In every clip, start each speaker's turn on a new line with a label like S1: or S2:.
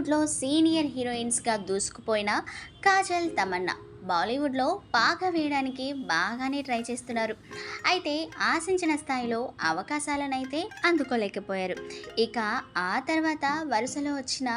S1: టాలీవుడ్లో సీనియర్ హీరోయిన్స్గా దూసుకుపోయిన కాజల్ తమన్నా బాలీవుడ్లో బాగా వేయడానికి బాగానే ట్రై చేస్తున్నారు. అయితే ఆశించిన స్థాయిలో అవకాశాలనైతే అందుకోలేకపోయారు. ఇక ఆ తర్వాత వరుసలో వచ్చిన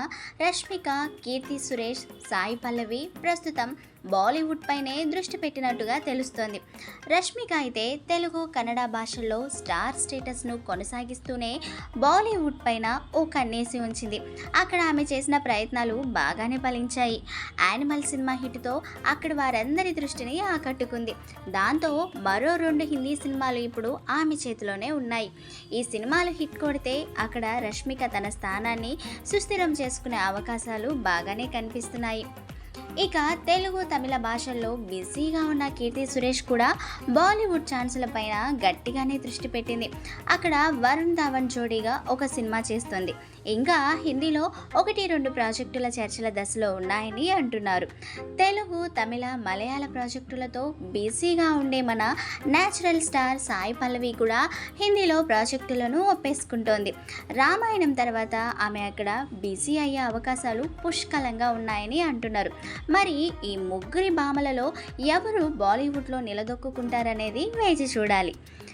S1: రష్మిక కీర్తి సురేష్ సాయి పల్లవి ప్రస్తుతం బాలీవుడ్ పైనే దృష్టి పెట్టినట్టుగా తెలుస్తోంది. రష్మిక అయితే తెలుగు కన్నడ భాషల్లో స్టార్ స్టేటస్ను కొనసాగిస్తూనే బాలీవుడ్ పైన ఓ కన్నేసి ఉంచింది. అక్కడ ఆమె చేసిన ప్రయత్నాలు బాగానే ఫలించాయి. యానిమల్ సినిమా హిట్తో అక్కడ వారందరి దృష్టిని ఆకట్టుకుంది. దాంతో మరో రెండు హిందీ సినిమాలు ఇప్పుడు ఆమె చేతిలోనే ఉన్నాయి. ఈ సినిమాలు హిట్ కొడితే అక్కడ రష్మిక తన స్థానాన్ని సుస్థిరం చేసుకునే అవకాశాలు బాగానే కనిపిస్తున్నాయి. ఇక తెలుగు తమిళ భాషల్లో బిజీగా ఉన్న కీర్తి సురేష్ కూడా బాలీవుడ్ ఛాన్సుల పైన గట్టిగానే దృష్టి పెట్టింది. అక్కడ వరుణ్ ధావన్ జోడీగా ఒక సినిమా చేస్తుంది. ఇంకా హిందీలో ఒకటి రెండు ప్రాజెక్టుల చర్చల దశలో ఉన్నాయని అంటున్నారు. తెలుగు తమిళ మలయాళ ప్రాజెక్టులతో బిజీగా ఉండే మన నేచురల్ స్టార్ సాయి పల్లవి కూడా హిందీలో ప్రాజెక్టులను ఒప్పేసుకుంటోంది. రామాయణం తర్వాత ఆమె అక్కడ బిజీ అయ్యే అవకాశాలు పుష్కలంగా ఉన్నాయని అంటున్నారు. మరి ఈ ముగ్గురి భామలలో ఎవరు బాలీవుడ్లో నిలదొక్కుంటారనేది వేచి చూడాలి.